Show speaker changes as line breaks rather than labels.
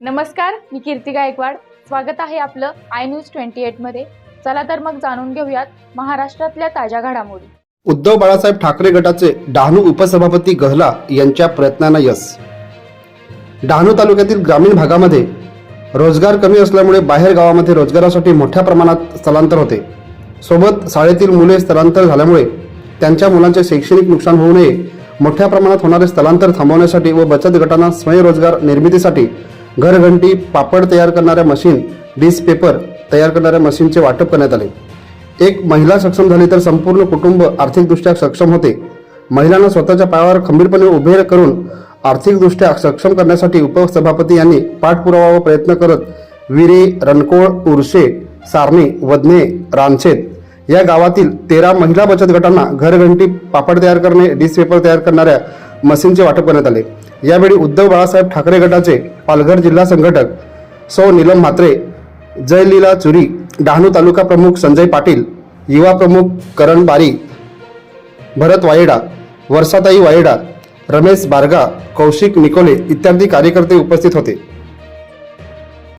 नमस्कार मी कीर्ती गायकवाड. स्वागत आहे आपलं आय न्यूज ट्वेंटी एटमध्ये चला तर मग जाणून घेऊयात महाराष्ट्रातल्या ताज्या घडामोडी.
उद्धव बाळासाहेब ठाकरे गटाचे डहाणू उपसभापती गहला यांच्या प्रयत्नांना यश. डहाणू तालुक्यातील ग्रामीण भागामध्ये रोजगार कमी असल्यामुळे बाहेर गावामध्ये रोजगारासाठी मोठ्या प्रमाणात स्थलांतर होते. सोबत शाळेतील मुले स्थलांतर झाल्यामुळे त्यांच्या मुलांचे शैक्षणिक नुकसान होऊ नये मोठ्या प्रमाणात होणारे स्थलांतर थांबवण्यासाठी व बचत गटांना स्वयंरोजगार निर्मितीसाठी घरघंटी पापड तयार करणाऱ्या मशीन डिस पेपर तयार करणाऱ्या मशीनचे वाटप करण्यात आले. एक महिला सक्षम झाली तर संपूर्ण कुटुंब आर्थिकदृष्ट्या सक्षम होते. महिलांना स्वतःच्या पायावर खंबीरपणे उभे करून आर्थिकदृष्ट्या सक्षम करण्यासाठी उपसभापती यांनी पाठपुरावा व प्रयत्न करत विरे रणकोळ उर्शे सारणे वदने रानशेत या गावातील तेरा महिला बचत गटांना घरघंटी पापड तयार करणे डिस पेपर तयार करणाऱ्या मशीनचे वाटप करण्यात आले. यावेळी उद्धव बाळासाहेब ठाकरे गटाचे पालघर जिल्हा संघटक सौ नीलम म्हात्रे जयलीला चुरी डहाणू तालुका प्रमुख संजय पाटील युवा प्रमुख करण बारी भरत वायेडा वर्षाताई वायेडा रमेश बारगा कौशिक निकोले इत्यादी कार्यकर्ते उपस्थित होते.